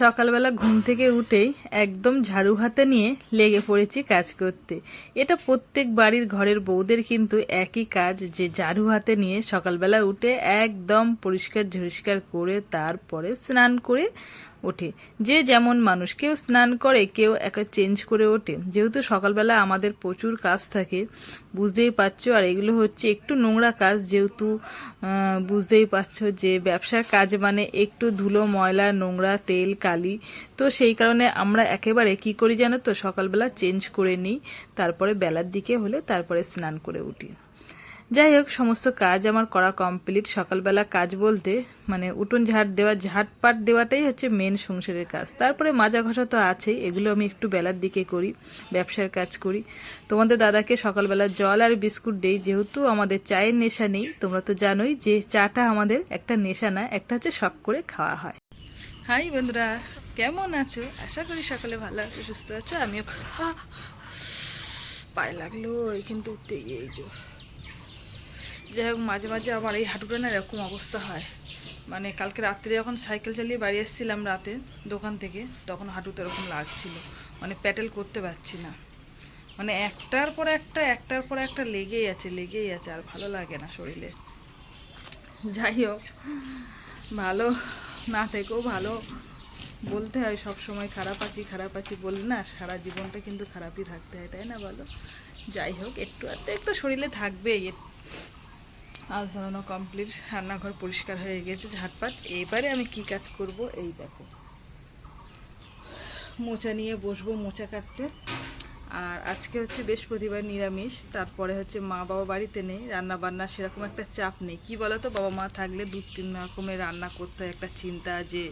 সকালবেলা ঘুম থেকে উঠেই একদম ঝাড়ু হাতে নিয়ে লেগে পড়েছি কাজ করতে। এটা প্রত্যেক বাড়ির ঘরের বউদের কিন্তু একই কাজ, যে ঝাড়ু হাতে নিয়ে সকালবেলা উঠে একদম পরিষ্কার ঝরিষ্কার করে তারপরে স্নান করে ওঠে। যে যেমন মানুষ, কেউ স্নান করে, কেউ একা চেঞ্জ করে ওঠে। যেহেতু সকালবেলা আমাদের প্রচুর কাজ থাকে, বুঝতেই পারছ, আর এগুলো হচ্ছে একটু নোংরা কাজ, যেহেতু বুঝতেই পারছ যে ব্যবসার কাজ মানে একটু ধুলো, ময়লা, নোংরা তেল কালি। তো সেই কারণে আমরা একেবারে কি করি জানো তো? সকালবেলা চেঞ্জ করে নিই, তারপরে বেলার দিকে হলে তারপরে স্নান করে উঠি। যাই হোক, সমস্ত কাজ আমার করা কমপ্লিট সকালবেলা কাজ বলতে মানে উঠোন ঝাড় দেওয়া ঝাড়পাট দেওয়াটাই হচ্ছে মেন সংসারের কাজ। তারপরে মাজা ঘষা তো আছেই, এগুলো আমি একটু বেলার দিকে করি, ব্যবসার কাজ করি। তোমাদের দাদাকে সকালবেলা জল আর বিস্কুট দেই, যেহেতু আমাদের চায়ের নেশা নেই, তোমরা তো জানোই যে চাটা আমাদের একটা নেশা না, একটা হচ্ছে শখ করে খাওয়া হয়। হাই বন্ধুরা, কেমন আছো? আশা করি সকালে ভালো আছো, সুস্থ আছো, আমিও পায়ে লাগল কিন্তু উঠতে গিয়ে যে। যাই হোক, মাঝে মাঝে আমার এই হাঁটুটা না এরকম অবস্থা হয়। মানে কালকে রাত্রে যখন সাইকেল চালিয়ে বাড়ি এসেছিলাম রাতে দোকান থেকে, তখন হাঁটুতে এরকম লাগছিল। মানে প্যাটেল করতে পারছি না। মানে একটার পর একটা, একটার পর একটা লেগেই আছে লেগেই আছে, আর ভালো লাগে না শরীরে। যাই হোক, ভালো। না থেকেও ভালো। বলতে হয় সব সময় খারাপ আছি খারাপ আছি বললে না সারা জীবনটা কিন্তু খারাপই থাকতে হয়, তাই না বলো? যাই হোক, একটু আধটু একটু শরীরে থাকবেই। আজ ধরানো কমপ্লিট রান্নাঘর পরিষ্কার হয়ে গেছে ঝাটপাট। এবারে আমি কি কাজ করব? এই দেখো। মোচা নিয়ে বসবো, মোচা কাটতে। আর আজকে হচ্ছে বৃহস্পতিবার নিরামিষ, তারপরে হচ্ছে মা বাবা বাড়িতে নেই রান্না বান্না সেরকম একটা চাপ নেই। কি বলতো, বাবা মা থাকলে দু তিন রকমের রান্না করতে হয়, একটা চিন্তা যে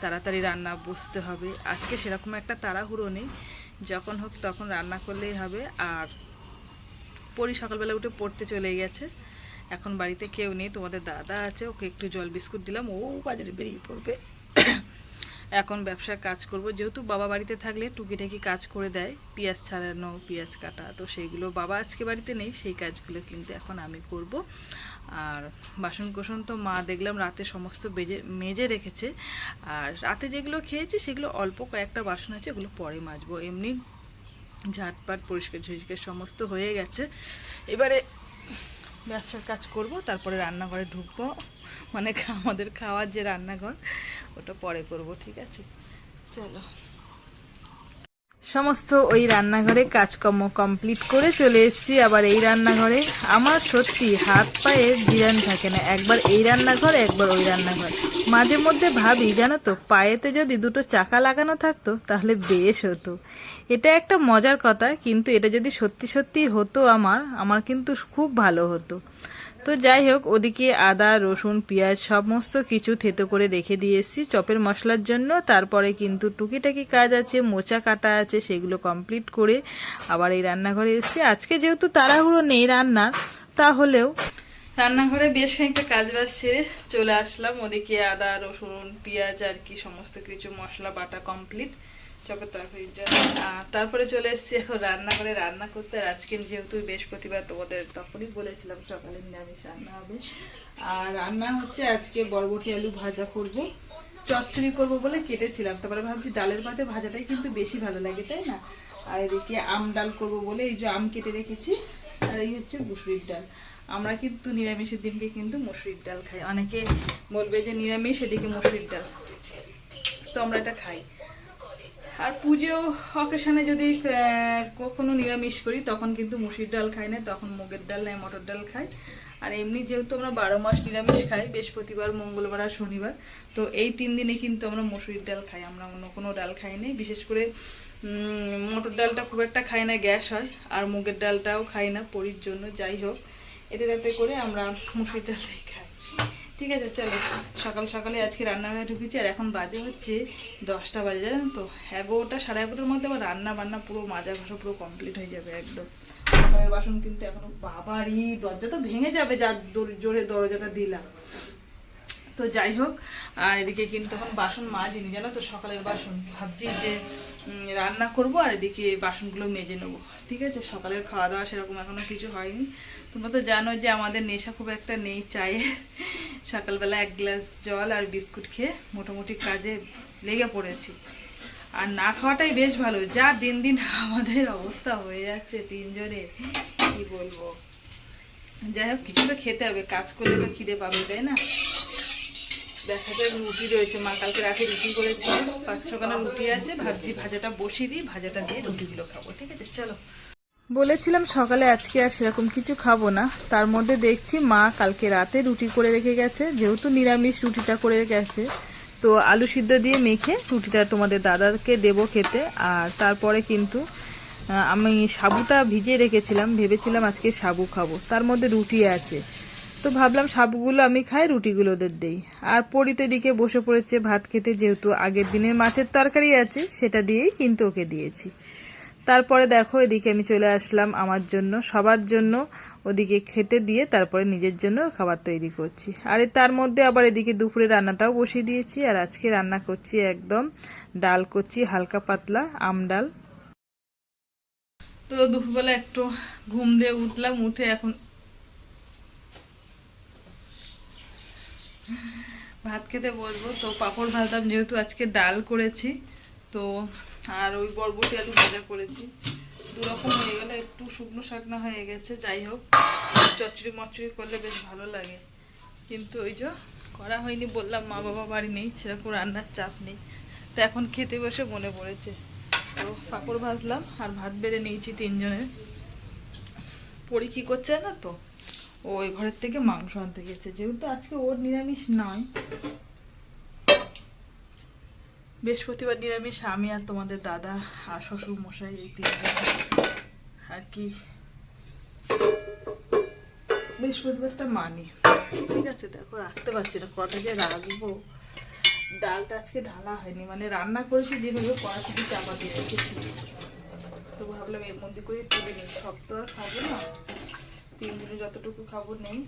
তাড়াতাড়ি রান্না বসতে হবে। আজকে সেরকম একটা তাড়াহুড়ো নেই, যখন হোক তখন রান্না করলেই হবে। আর পরি সকালবেলা উঠে পড়তে চলে গেছে, এখন বাড়িতে কেউ নেই, তোমাদের দাদা আছে, ওকে একটু জল বিস্কুট দিলাম, ও বাজারে বেরিয়ে পড়বে। এখন ব্যবসার কাজ করব। যেহেতু বাবা বাড়িতে থাকলে টুকিটাকি কাজ করে দেয়, পেঁয়াজ ছাড়ানো, পেঁয়াজ কাটা, তো সেইগুলো বাবা আজকে বাড়িতে নেই, সেই কাজগুলো কিন্তু এখন আমি করব। আর বাসন কোসন তো মা দেখলাম রাতে সমস্ত বেজে, মেজে রেখেছে। আর রাতে যেগুলো খেয়েছি সেগুলো অল্প কয়েকটা বাসন আছে, ওগুলো পরে মাজবো। এমনি ঝাটপাট, পরিষ্কার ঝরিষ্কার সমস্ত হয়ে গেছে। এবারে ব্যবসার কাজ করব, তারপরে রান্নাঘরে ঢুকবো। মানে আমাদের খাওয়ার যে রান্নাঘর, ওটা পরে করব, ঠিক আছে? চলো। সমস্ত ওই রান্নাঘরে কাজকর্ম কমপ্লিট করে চলে এসেছি। আবার এই রান্নাঘরে আমার সত্যি হাত পায়ে জিরান থাকে না। একবার এই রান্নাঘর, একবার ওই রান্নাঘর। মাঝে মধ্যে ভাবি, জানো তো, পায়েতে যদি দুটো চাকা লাগানো থাকতো, তাহলে বেশ হতো। এটা একটা মজার কথা, কিন্তু এটা যদি সত্যি সত্যি হতো আমার আমার কিন্তু খুব ভালো হতো। তো যাই হোক, ওদিকে আদা, রসুন, পেঁয়াজ সমস্ত কিছু থেতো করে রেখে দিয়ে এসেছি চপের মশলার জন্য। তারপরে কিন্তু টুকিটাকি কাজ আছে, মোচা কাটা আছে, সেগুলো কমপ্লিট করে আবার এই রান্নাঘরে এসেছি। আজকে যেহেতু তাড়াহুড়ো নেই রান্নার তাহলেও রান্নাঘরে বেশ খানিকটা কাজ বাজ সেরে চলে আসলাম। ওদিকে আদা, রসুন, পেঁয়াজ আর কি সমস্ত কিছু মশলা বাটা কমপ্লিট জন্য। আর তারপরে চলে এসেছি এখন রান্না করে, রান্না করতে। আর আজকে যেহেতু বৃহস্পতিবার, তোমাদের তখনই বলেছিলাম সকালে নিরামিষ রান্না হবে। আর রান্না হচ্ছে আজকে বরবটি আলু ভাজা করব। চচ্চড়ি করব বলে কেটেছিলাম। তারপরে ভাবছি ডালের ভাতে ভাজাটাই কিন্তু বেশি ভালো লাগে, তাই না? আর এদিকে আম ডাল করব বলে এই যে আম কেটে রেখেছি। আর এই হচ্ছে মুসুরির ডাল। আমরা কিন্তু নিরামিষের দিনকে কিন্তু মুসুরির ডাল খাই। অনেকে বলবে যে নিরামিষ, এদিকে মুসুরির ডাল। তো আমরা এটা খাই। আর পুজো অকেশনে যদি কখনো নিরামিষ করি, তখন কিন্তু মুসুরির ডাল খাই না, তখন মুগের ডাল নয়, মটর ডাল খাই। আর এমনি যেহেতু আমরা বারো মাস নিরামিষ খাই, বৃহস্পতিবার, মঙ্গলবার আর শনিবার, তো এই তিন দিনে কিন্তু আমরা মুসুরির ডাল খাই। আমরা অন্য কোনো ডাল খাই না বিশেষ করে মটর ডালটা খুব একটা খাই না, গ্যাস হয়, আর মুগের ডালটাও খাই না, পরির জন্য, যাই হোক। এতে তাতে করে আমরা মুসুরির ডালটাই ঠিক আছে, চলো। সকাল সকালে আজকে রান্নাঘরে ঢুকেছি আর এখন বাজে হচ্ছে দশটা বাজে জানেন তো? এগারোটা, সাড়ে এগারোটার মধ্যে আবার রান্না বান্না পুরো মাজা ঘষা পুরো কমপ্লিট হয়ে যাবে একদম। সকালের বাসন কিন্তু এখনও বাবারই, দরজা তো ভেঙে যাবে যা জোরে দরজাটা দিলাম। তো যাই হোক, আর এদিকে কিন্তু এখন বাসন মাজিনি, জানো তো? সকালের বাসন। ভাবছি যে রান্না করব আর এদিকে বাসনগুলো মেজে নেব। ঠিক আছে? সকালের খাওয়া দাওয়া সেরকম এখনও কিছু হয়নি। তোমরা তো জানো যে আমাদের নেশা খুব একটা নেই চায়ের সকালবেলা এক গ্লাস জল আর বিস্কুট খেয়ে মোটামুটি কাজে লেগে পড়েছি। আর না খাওয়াটাই বেশ ভালো। যা দিন দিন আমাদের অবস্থা হয়ে যাচ্ছে তিনজনের, কি বলব? যাই হোক, কিছু তো খেতে হবে। কাজ করলে তো খিদে পাবে, তাই না? দেখা যায় রুটি রয়েছে। মা কালকে রাতে রুটি করেছি পাঁচ ছখানা রুটি আছে। ভাজাটা বসিয়ে দিই, ভাজাটা দিয়ে রুটিগুলো খাব। ঠিক আছে, চলো। বলেছিলাম সকালে আজকে আর সেরকম কিছু খাব না। তার মধ্যে দেখছি মা কালকে রাতে রুটি করে রেখে গেছে। যেহেতু নিরামিষ রুটিটা করে গেছে, তো আলু সিদ্ধ দিয়ে মেখে রুটিটা তোমাদের দাদাকে দেবো খেতে। আর তারপরে কিন্তু আমি সাবুটা ভিজিয়ে রেখেছিলাম। ভেবেছিলাম আজকে সাবু খাব। তার মধ্যে রুটি আছে। তো ভাবলাম সাপগুলো আমি খাই, রুটিগুলো ওদের দেই। আর পরিতে দিকে বসে পড়েছে ভাত খেতে, যেহেতু আগের দিনের মাছের তরকারি আছে, সেটা দিয়েই কিন্তু ওকে দিয়েছি। তারপরে দেখো, এদিকে আমি চলে আসলাম আমার জন্য, সবার জন্য। ওদিকে খেতে দিয়ে তারপরে নিজের জন্য খাবার তৈরি করছি। আর তার মধ্যে আবার এদিকে দুপুরে রান্নাটাও বসিয়ে দিয়েছি, আর আজকে রান্না করছি একদম ডাল করছি হালকা পাতলা আম ডাল। তো দুপুরবেলা একটু ঘুম দিয়ে উঠলাম, উঠে এখন ভাত খেতে বসবো তো পাঁপড় ভাজলাম যেহেতু আজকে ডাল করেছি, তো আর ওই বরবটি আলু ভাজা করেছি। দু রকম হয়ে গেলে একটু শুকনো শাকনা হয়ে গেছে, যাই হোক। চচ্চড়ি মচ্চড়ি করলে বেশ ভালো লাগে। কিন্তু ওই যে করা হয়নি বললাম, মা বাবা বাড়ি নেই, সেরকম রান্নার চাপ নেই। তো এখন খেতে বসে মনে পড়েছে। তো পাঁপড় ভাজলাম আর ভাত বেড়ে নিয়েছি তিনজনের। পরি কি করছে না তো? ও ওই ঘরের থেকে মাংস আনতে গেছে, যেহেতু আজকে ওর নিরামিষ নয়। বৃহস্পতিবার নিরামিষ, আমি আর তোমাদের দাদা আর শ্বশুর মশাই এই তিনজন। আর কি? বৃহস্পতিবারটা মানি। ঠিক আছে, দেখো, রাখতে পারছি না, কটা যে রাখব। ডালটা আজকে ঢালা হয়নি মানে রান্না করেছি, যেভাবে কড়াশুটি চাপা দিয়ে রেখেছি। তো ভাবলাম এর মধ্যে করে তুলে নিই। সব তো আর খাব না। তিন দিনে যতটুকু খাব নেই।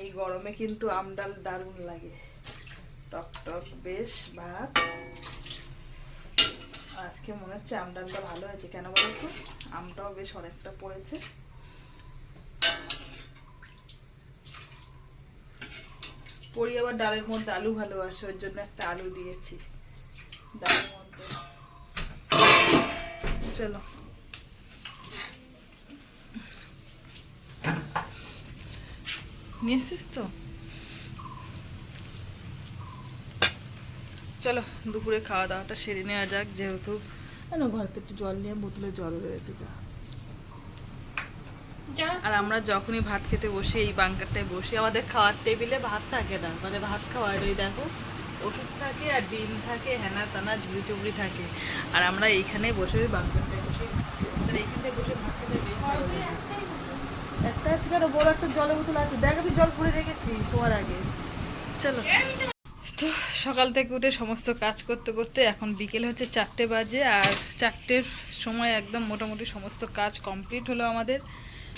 এই গরমে কিন্তু আমডাল দারুণ লাগে। টক টক বেশ ভাত। আজকে মনে হচ্ছে আমডালটা ভালো হয়েছে। কেন বলো তো? আমটাও বেশ অনেকটা পড়েছে। পরি আবার ডালের মধ্যে আলু ভালোবাসে, ওর জন্য একটা আলু দিয়েছি। মধ্যে চলো নিয়ে এসছিস তো চলো দুপুরে খাওয়া দাওয়াটা সেরে নেওয়া যাক যেহেতু কেন ঘরে তো একটু জল নিয়ে বোতলে জল রয়েছে যা। আর আমরা যখনই ভাত খেতে বসি এই বাঙ্কারটায় বসি আমাদের খাওয়ার টেবিলে ভাত থাকে না। মানে ভাত খাওয়ার ওই দেখো। ওষুধ থাকে আর ডিম থাকে হেনা তানা ঝুড়ি টুবড়ি থাকে। আর আমরা এইখানে বসে বাঙ্কারটায় বসে এইখানটায় বসে ভাত খেতে। একটা আছে কেন? বড় একটা জলের বোতল আছে। দেখ আমি জল ভরে রেখেছি শোয়ার আগে। চলো। তো সকাল থেকে উঠে সমস্ত কাজ করতে করতে এখন বিকেল হচ্ছে চারটে বাজে আর চারটের সময় একদম মোটামুটি সমস্ত কাজ কমপ্লিট হলো আমাদের।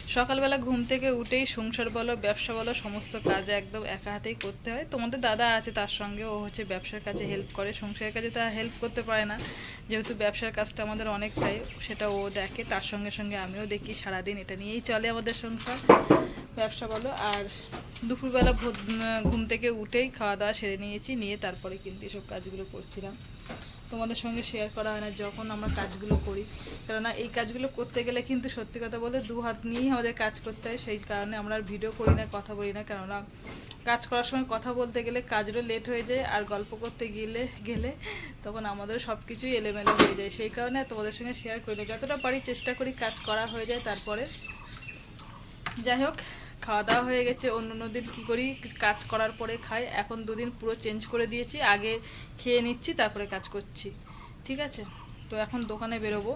সকালবেলা ঘুম থেকে উঠেই সংসার বলো, ব্যবসা বলো, সমস্ত কাজ একদম একা হাতেই করতে হয়। তোমাদের দাদা আছে তার সঙ্গে, ও হচ্ছে ব্যবসার কাজে হেল্প করে। সংসারের কাজে তো হেল্প করতে পারে না। যেহেতু ব্যবসার কাজটা আমাদের অনেকটাই, সেটা ও দেখে। তার সঙ্গে সঙ্গে আমিও দেখি সারাদিন। এটা নিয়েই চলে আমাদের সংসার, ব্যবসা বলো। আর দুপুরবেলা ঘুম থেকে উঠেই খাওয়া দাওয়া সেরে নিয়েছি। নিয়ে তারপরে কিন্তু এসব কাজগুলো করছিলাম। তোমাদের সঙ্গে শেয়ার করা হয় না যখন আমরা কাজগুলো করি। কেননা এই কাজগুলো করতে গেলে কিন্তু সত্যি কথা বলতে দু হাত নিয়েই আমাদের কাজ করতে হয়। সেই কারণে আমরা ভিডিও করি না, কথা বলি না। কেননা কাজ করার সময় কথা বলতে গেলে কাজেরও লেট হয়ে যায় আর গল্প করতে গেলে গেলে তখন আমাদের সব কিছুই এলোমেলো হয়ে যায়। সেই কারণে তোমাদের সঙ্গে শেয়ার করি না। যতটা পারি চেষ্টা করি কাজ করা হয়ে যায় তারপরে। যাই হোক খাওয়া দাওয়া হয়ে গেছে, অন্য অন্য দিন কী করি, কাজ করার পরে খাই। এখন দুদিন পুরো চেঞ্জ করে দিয়েছি, আগে খেয়ে নিচ্ছি, তারপরে কাজ করছি। ঠিক আছে? তো এখন দোকানে বেরোবো।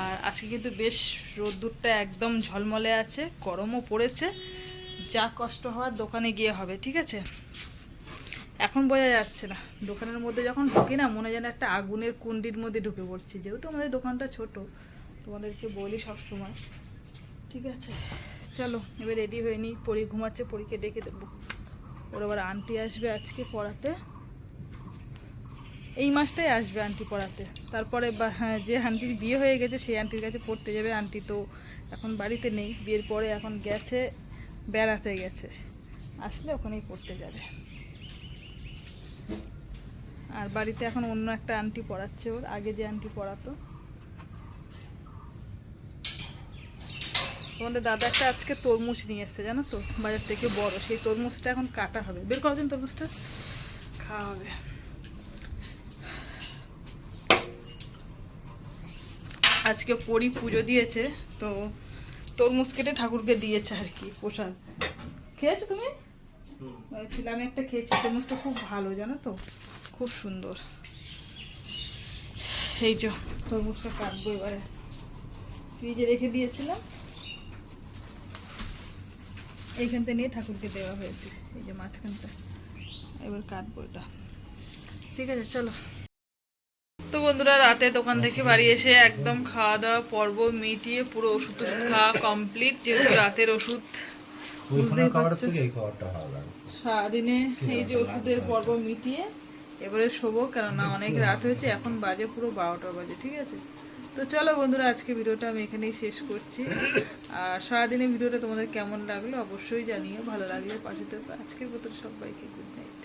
আর আজকে কিন্তু বেশ রোদ্দুরটা একদম ঝলমলে আছে, গরমও পড়েছে। যা কষ্ট হওয়ার দোকানে গিয়ে হবে, ঠিক আছে? এখন বোঝা যাচ্ছে না, দোকানের মধ্যে যখন ঢুকি না, মনে যেন একটা আগুনের কুণ্ডির মধ্যে ঢুকে পড়ছি। যেহেতু আমাদের দোকানটা ছোট, তোমাদেরকে বলি সব সময় ঠিক আছে? চলো এবার রেডি হয়ে নিই। পরি ঘুমাচ্ছে পরীকে ডেকে দেবো। ওর আবার আন্টি আসবে আজকে পড়াতে। এই মাসটাই আসবে আন্টি পড়াতে। তারপরে হ্যাঁ, যে আন্টির বিয়ে হয়ে গেছে সেই আন্টির কাছে পড়তে যাবে। আন্টি তো এখন বাড়িতে নেই। বিয়ের পরে এখন গেছে বেড়াতে গেছে। আসলে ওখানেই পড়তে যাবে। আর বাড়িতে এখন অন্য একটা আন্টি পড়াচ্ছে ওর। আগে যে আন্টি পড়াতো। তোমাদের দাদা একটা আজকে তরমুজ নিয়ে এসছে, জানো তো? বাজার থেকে বড়। সেই তরমুজটা এখন কাটা হবে। বের করো দিন তরমুজটা। খাওয়া হবে। আজকে পরি পুজো দিয়েছে, তো তরমুজ কেটে ঠাকুরকে দিয়েছে আর কি, প্রসাদ। খেয়েছো তুমি? ছিলাম আমি একটা খেয়েছি। তরমুজটা খুব ভালো, জানো তো? খুব সুন্দর। এই যে তরমুজটা কাটবো এবারে। ফ্রিজে রেখে দিয়েছিলাম। এইখানটা নিয়ে ঠাকুরকে দেওয়া হয়েছে। এই যে মাঝখানটা। এবার কাটবো এটা। ঠিক আছে চলো। তো বন্ধুরা রাতে দোকান থেকে বাড়ি এসে একদম খাওয়া দাওয়া পর্ব মিটিয়ে পুরো ওষুধ টষুধ খাওয়া কমপ্লিট যেহেতু রাতের ওষুধ। সারাদিনে এই যে ওষুধের পর্ব মিটিয়ে এবারে শোবো কেননা অনেক রাত হয়েছে এখন বাজে পুরো বারোটা বাজে ঠিক আছে? তো চলো বন্ধুরা, আজকে ভিডিওটা আমি এখানেই শেষ করছি। আর সারাদিনের ভিডিওটা তোমাদের কেমন লাগল অবশ্যই জানিও, ভালো লাগলে পাশে তো আজকের মতো সবাইকে গুড নাইট